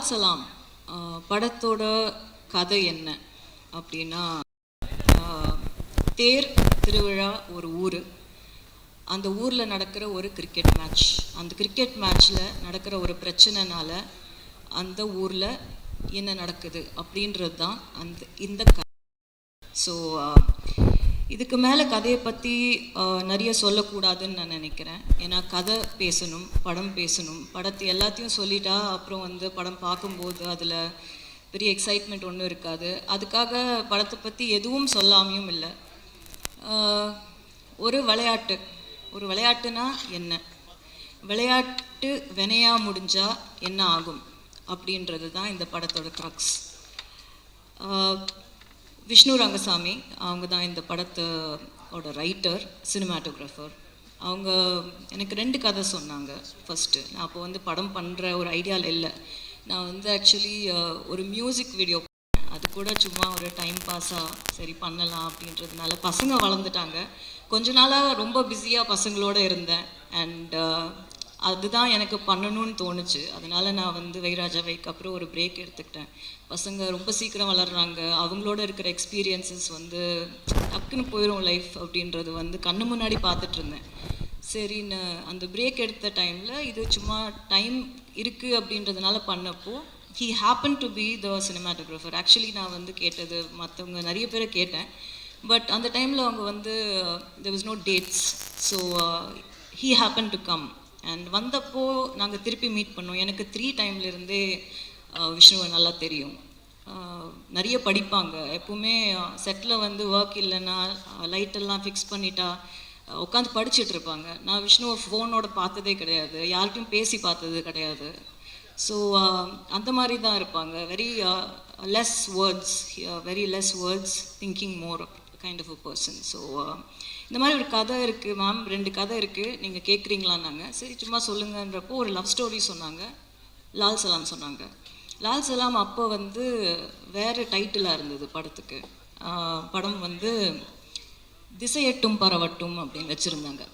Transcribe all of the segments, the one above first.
லால் சலாம் படத்தோட கதை என்ன அப்படின்னா தேர் திருவிழா ஒரு ஊர். அந்த ஊரில் நடக்கிற ஒரு கிரிக்கெட் மேட்ச் அந்த கிரிக்கெட் மேட்ச்சில் நடக்கிற ஒரு பிரச்சனைனால அந்த ஊரில் என்ன நடக்குது அப்படின்றது தான் அந்த இந்த கதை. ஸோ இதுக்கு மேலே கதையை பற்றி நிறைய சொல்லக்கூடாதுன்னு நான் நினைக்கிறேன். ஏன்னா கதை பேசணும் படம் பேசணும். படத்தை எல்லாத்தையும் சொல்லிட்டா அப்புறம் வந்து படம் பார்க்கும்போது அதில் பெரிய எக்ஸைட்மெண்ட் ஒன்றும் இருக்காது. அதுக்காக படத்தை பற்றி எதுவும் சொல்லாமையும் இல்லை. ஒரு விளையாட்டு. ஒரு விளையாட்டுனா என்ன? விளையாட்டு வினையா முடிஞ்சால் என்ன ஆகும்? அப்படின்றது தான் இந்த படத்தோட க்ரக்ஸ் விஷ்ணு ரங்கசாமி அவங்க தான் இந்த படத்தோட ரைட்டர் சினிமாட்டோகிராஃபர் அவங்க எனக்கு ரெண்டு கதை சொன்னாங்க ஃபஸ்ட்டு நான் அப்போ வந்து படம் பண்ணுற ஒரு ஐடியாவில் இல்லை. நான் வந்து ஆக்சுவலி ஒரு மியூசிக் வீடியோ அது கூட சும்மா ஒரு டைம் பாஸாக சரி பண்ணலாம் அப்படின்றதுனால பசங்க வளர்ந்துட்டாங்க. கொஞ்ச நாளாக ரொம்ப பிஸியாக பசங்களோட இருந்தேன். அண்ட் அதுதான் எனக்கு பண்ணணும்னு தோணுச்சு. அதனால நான் வந்து வைராஜாவைக்கு அப்புறம் ஒரு பிரேக் எடுத்துக்கிட்டேன். பசங்க ரொம்ப சீக்கிரம் வளர்றாங்க. அவங்களோட இருக்கிற எக்ஸ்பீரியன்சஸ் வந்து டக்குன்னு போயிடும் லைஃப் அப்படின்றது வந்து கண்ணு முன்னாடி பார்த்துட்டு இருந்தேன். சரின்னு அந்த பிரேக் எடுத்த டைமில் இது சும்மா டைம் இருக்குது அப்படின்றதுனால பண்ணப்போ he happen to be the cinematographer actually நான் வந்து கேட்டது மற்றவங்க நிறைய பேரை கேட்டேன். பட் அந்த டைமில் அவங்க வந்து there was no dates so he happen to come and வந்தப்போ நாங்கள் திருப்பி மீட் பண்ணோம். எனக்கு த்ரீ டைம்லேருந்தே விஷ்ணுவை நல்லா தெரியும். நிறைய படிப்பாங்க. எப்பவுமே செட்டில் வந்து ஒர்க் இல்லைன்னா லைட்டெல்லாம் ஃபிக்ஸ் பண்ணிட்டா உட்காந்து படிச்சுட்டு இருப்பாங்க. நான் விஷ்ணுவை ஃபோனோட பார்த்ததே கிடையாது. யார்கிட்டையும் பேசி பார்த்தது கிடையாது. ஸோ அந்த மாதிரி தான் இருப்பாங்க. Very less words very less words thinking more kind of a person so இந்த மாதிரி ஒரு கதை இருக்குது மேம் ரெண்டு கதை இருக்குது நீங்கள் கேட்குறீங்களான்னாங்க சரி சும்மா சொல்லுங்கன்றப்போ ஒரு லவ் ஸ்டோரி சொன்னாங்க. லால் சலாம் சொன்னாங்க. லால் சலாம் அப்போ வந்து வேறு டைட்டிலாக இருந்தது படத்துக்கு. படம் வந்து திசையட்டும் பரவட்டும் அப்படின்னு வச்சுருந்தாங்க.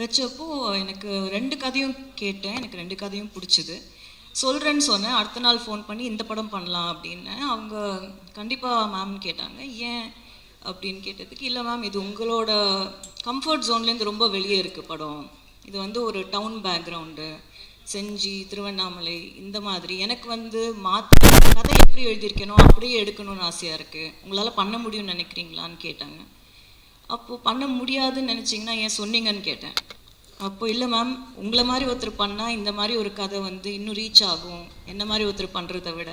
வச்சப்போ எனக்கு ரெண்டு கதையும் கேட்டேன். எனக்கு ரெண்டு கதையும் பிடிச்சிது. சொல்கிறேன்னு சொன்னேன். அடுத்த நாள் ஃபோன் பண்ணி இந்த படம் பண்ணலாம் அப்படின்னு அவங்க கண்டிப்பாக மேம் கேட்டாங்க. ஏன்? அப்படின்னு கேட்டதுக்கு இல்லை மேம் இது உங்களோட கம்ஃபர்ட் ஜோன்லேருந்து ரொம்ப வெளியே இருக்குது படம். இது வந்து ஒரு டவுன் பேக்ரவுண்டு செஞ்சி திருவண்ணாமலை இந்த மாதிரி. எனக்கு வந்து மாற்ற கதை எப்படி எழுதியிருக்கேனோ அப்படியே எடுக்கணும்னு ஆசையாக இருக்குது உங்களால் பண்ண முடியும்னு நினைக்கிறீங்களான்னு கேட்டாங்க. அப்போது பண்ண முடியாதுன்னு நினச்சிங்கன்னா ஏன் சொன்னீங்கன்னு கேட்டேன். அப்போ இல்லை மேம் உங்களை மாதிரி ஒருத்தர் பண்ணால் இந்த மாதிரி ஒரு கதை வந்து இன்னும் ரீச் ஆகும். என்ன மாதிரி ஒருத்தர் பண்ணுறத விட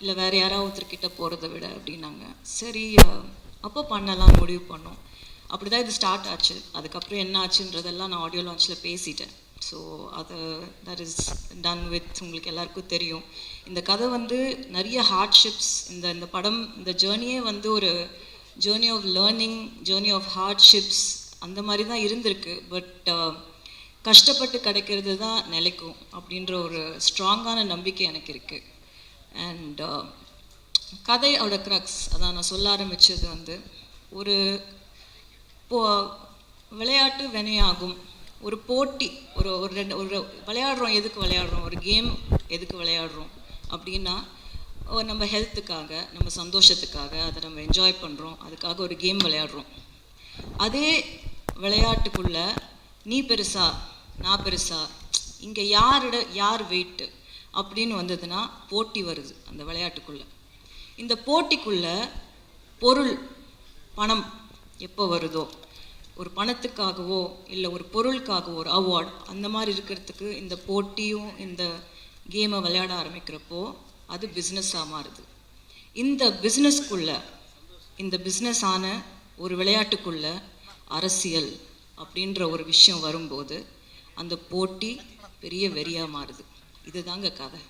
இல்லை வேறு யாராவது ஒருத்தர்கிட்ட போகிறத விட அப்படின்னாங்க. சரி அப்போ பண்ணலாம் முடிவு பண்ணோம். அப்படி தான் இது ஸ்டார்ட் ஆச்சு. அதுக்கப்புறம் என்ன ஆச்சுன்றதெல்லாம் நான் ஆடியோ லான்ச்சில் பேசிட்டேன். ஸோ அது தட் இஸ் டன் வித் உங்களுக்கு எல்லாருக்கும் தெரியும். இந்த கதை வந்து நிறைய ஹார்ட்ஷிப்ஸ் இந்த இந்த படம் இந்த ஜேர்னியே வந்து ஒரு journey of learning journey of hardships அந்த மாதிரி தான் இருந்திருக்கு பட் uh, கஷ்டப்பட்டு கிடைக்கிறது தான் நிலைக்கும் அப்படின்ற ஒரு ஸ்ட்ராங்கான நம்பிக்கை எனக்கு இருக்குது அண்ட் கதையோட க்ரக்ஸ் அதான் நான் சொல்ல ஆரம்பித்தது வந்து ஒரு போ விளையாட்டு வினையாகும். ஒரு போட்டி ஒரு ஒரு ரெண்டு ஒரு விளையாடுறோம் எதுக்கு விளையாடுறோம்? ஒரு கேம் எதுக்கு விளையாடுறோம்? அப்படின்னா நம்ம ஹெல்த்துக்காக நம்ம சந்தோஷத்துக்காக அதை நம்ம என்ஜாய் பண்ணுறோம் அதுக்காக ஒரு கேம் விளையாடுறோம். அதே விளையாட்டுக்குள்ள நீ பெருசா நான் பெருசா இங்கே யாரோட யார் வெயிட்டு அப்படின்னு வந்ததுன்னா போட்டி வருது அந்த விளையாட்டுக்குள்ளே. இந்த போட்டிக்குள்ள பொருள் பணம் எப்போ வருதோ? ஒரு பணத்துக்காகவோ இல்லை ஒரு பொருளுக்காகவோ ஒரு அவார்ட் அந்த மாதிரி இருக்கிறதுக்கு இந்த போட்டியும் இந்த கேமை விளையாட ஆரம்பிக்கிறப்போ அது பிஸ்னஸாக மாறுது. இந்த பிஸ்னஸ்க்குள்ள இந்த பிஸ்னஸ் ஆன ஒரு விளையாட்டுக்குள்ள அரசியல் அப்படின்ற ஒரு விஷயம் வரும்போது அந்த போட்டி பெரிய வெறியாக மாறுது. இதுதாங்க கதை.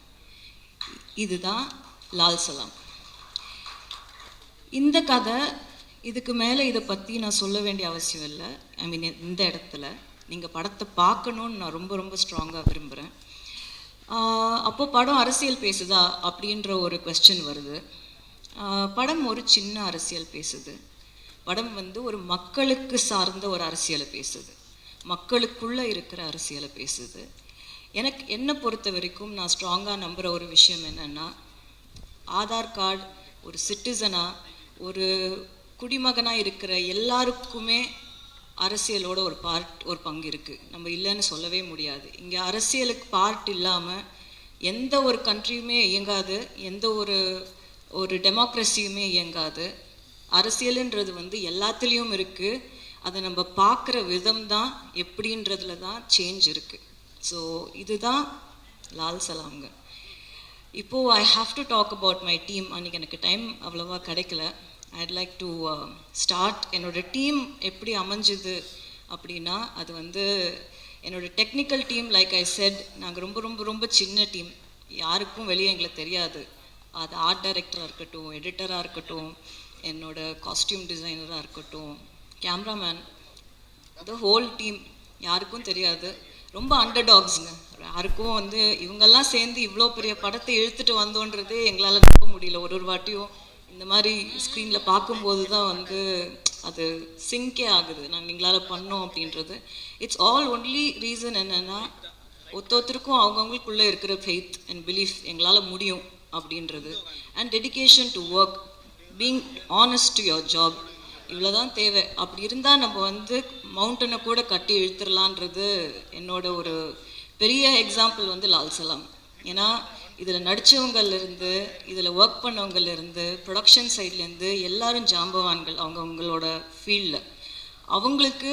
இதுதான் லால் சலாம். இந்த கதை இதுக்கு மேலே இதை பற்றி நான் சொல்ல வேண்டிய அவசியம் இல்லை. ஐ மீன் இந்த இடத்துல நீங்கள் படத்தை பார்க்கணுன்னு நான் ரொம்ப ரொம்ப ஸ்ட்ராங்காக விரும்புகிறேன் அப்போ படம் அரசியல் பேசுதா அப்படின்ற ஒரு கொஸ்டின் வருது. படம் ஒரு சின்ன அரசியல் பேசுது. படம் வந்து ஒரு மக்களுக்கு சார்ந்த ஒரு அரசியலை பேசுது. மக்களுக்குள்ளே இருக்கிற அரசியலை பேசுது. எனக்கு என்னை பொறுத்த வரைக்கும் நான் ஸ்ட்ராங்காக நம்புகிற ஒரு விஷயம் என்னென்னா ஆதார் கார்டு ஒரு சிட்டிசனாக ஒரு குடிமகனாக இருக்கிற எல்லாருக்குமே அரசியலோட ஒரு பார்ட் ஒரு பங்கு இருக்குது நம்ம இல்லைன்னு சொல்லவே முடியாது. இங்கே அரசியலுக்கு பார்ட் இல்லாமல் எந்த ஒரு கண்ட்ரியுமே இயங்காது எந்த ஒரு ஒரு டெமோக்ரஸியுமே இயங்காது. அரசியலுன்றது வந்து எல்லாத்துலேயும் இருக்குது அதை நம்ம பார்க்குற விதம் தான் எப்படின்றதுல தான் சேஞ்ச் இருக்குது ஸோ இதுதான் லால் சலாம்ங்க. இப்போது I have to talk about my team அன்றைக்கி எனக்கு டைம் அவ்வளோவா கிடைக்கல. ஐட் லைக் டு ஸ்டார்ட் என்னோட டீம் எப்படி அமைஞ்சுது அப்படின்னா அது வந்து என்னோட technical team like I said நாங்கள் ரொம்ப ரொம்ப ரொம்ப சின்ன டீம் யாருக்கும் வெளியே எங்களுக்கு தெரியாது. அது ஆர்ட் டைரக்டராக இருக்கட்டும் எடிட்டராக இருக்கட்டும் என்னோட காஸ்டியூம் டிசைனராக இருக்கட்டும் கேமராமேன் அது ஹோல் டீம் யாருக்கும் தெரியாது. ரொம்ப அண்டர் டாக்ஸுங்க யாருக்கும் வந்து இவங்கெல்லாம் சேர்ந்து இவ்வளோ பெரிய படத்தை இழுத்துட்டு வந்தோன்றது எங்களால் நம்ப முடியல. ஒரு ஒரு வாட்டியும் இந்த மாதிரி ஸ்க்ரீனில் பார்க்கும்போது தான் வந்து அது சிங்கே ஆகுது. நாங்கள் எங்களால் பண்ணோம் அப்படின்றது. இட்ஸ் ஆல் ஒன்லி ரீசன் என்னென்னா ஒருத்தொருத்தருக்கும் அவங்கவுங்களுக்குள்ளே இருக்கிற ஃபெய்த் அண்ட் பிலீஃப் எங்களால் முடியும் அப்படின்றது. And dedication to work being honest to your job இவ்வளோ தான் தேவை. அப்படி இருந்தால் நம்ம வந்து மவுண்டனை கூட கட்டி இழுத்துடலான்றது என்னோட ஒரு பெரிய எக்ஸாம்பிள் வந்து லால் சலாம். ஏன்னா இதில் நடித்தவங்கள்லேருந்து இதில் ஒர்க் பண்ணவங்கள்லேருந்து ப்ரொடக்ஷன் சைட்லேருந்து எல்லாரும் ஜாம்பவான்கள் அவங்க அவங்களோட ஃபீல்டில் அவங்களுக்கு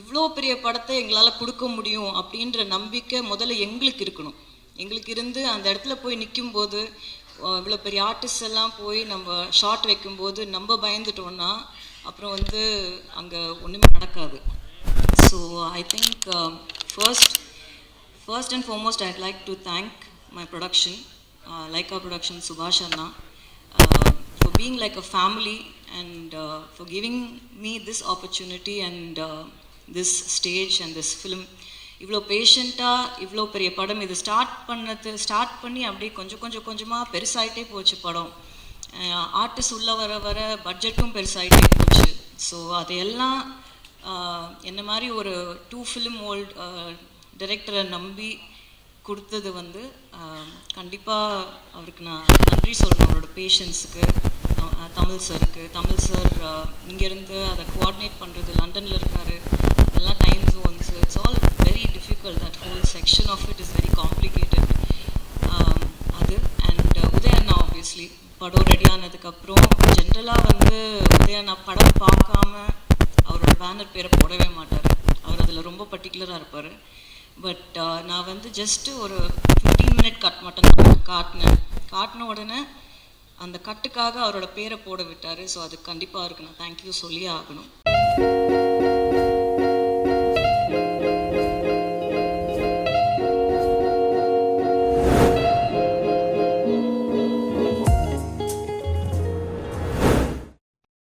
இவ்வளோ பெரிய படத்தை எங்களால் கொடுக்க முடியும் அப்படின்ற நம்பிக்கை முதல்ல எங்களுக்கு இருக்கணும். எங்களுக்கு இருந்து அந்த இடத்துல போய் நிற்கும்போது இவ்வளோ பெரிய ஆர்டிஸ்ட் எல்லாம் போய் நம்ம ஷார்ட் வைக்கும்போது நம்ம பயந்துட்டோம்னா அப்புறம் வந்து அங்கே ஒன்றுமே நடக்காது. So I think first first and foremost I'd like to thank my production Lyca production Subash anna for being like a family and for giving me this opportunity and this stage and this film இவ்வளோ பேஷண்ட்டாக இவ்வளோ பெரிய படம். இது start பண்ணது start பண்ணி அப்படியே கொஞ்சம் கொஞ்சம் கொஞ்சமாக பெருசாகிட்டே போச்சு படம். ஆர்டிஸ்ட் உள்ளே வர வர பட்ஜெட்டும் பெருசாகிட்டே போச்சு. ஸோ அதையெல்லாம் என்ன மாதிரி ஒரு டூ ஃபிலிம் ஓல்ட் டைரக்டரை நம்பி கொடுத்தது வந்து கண்டிப்பாக அவருக்கு நான் நன்றி சொல்லணும். அவரோட பேஷன்ஸுக்கு தமிழ் சருக்கு தமிழ் சார் இங்கேருந்து அதை கோஆர்டினேட் பண்ணுறது லண்டனில் இருக்கார். எல்லாம் time zones it's all very difficult that whole section of it is very complicated அது அண்ட் உதயண்ணா ஆப்வியஸ்லி படம் ரெடி ஆனதுக்கப்புறம் ஜென்ரலாக வந்து உதயண்ணா படம் பார்க்காம அவரோட பேனர் பேரை போடவே மாட்டார். அவர் அதில் ரொம்ப பர்டிகுலராக இருப்பார். பட் நான் வந்து ஜஸ்ட்டு ஒரு ஃபிஃப்டீன் மினிட் கட் மட்டும் காட்டினேன். காட்டின உடனே அந்த கட்டுக்காக அவரோட பேரை போட விட்டார். ஸோ அது கண்டிப்பாக இருக்கு நான் தேங்க்யூ சொல்லியே ஆகணும்.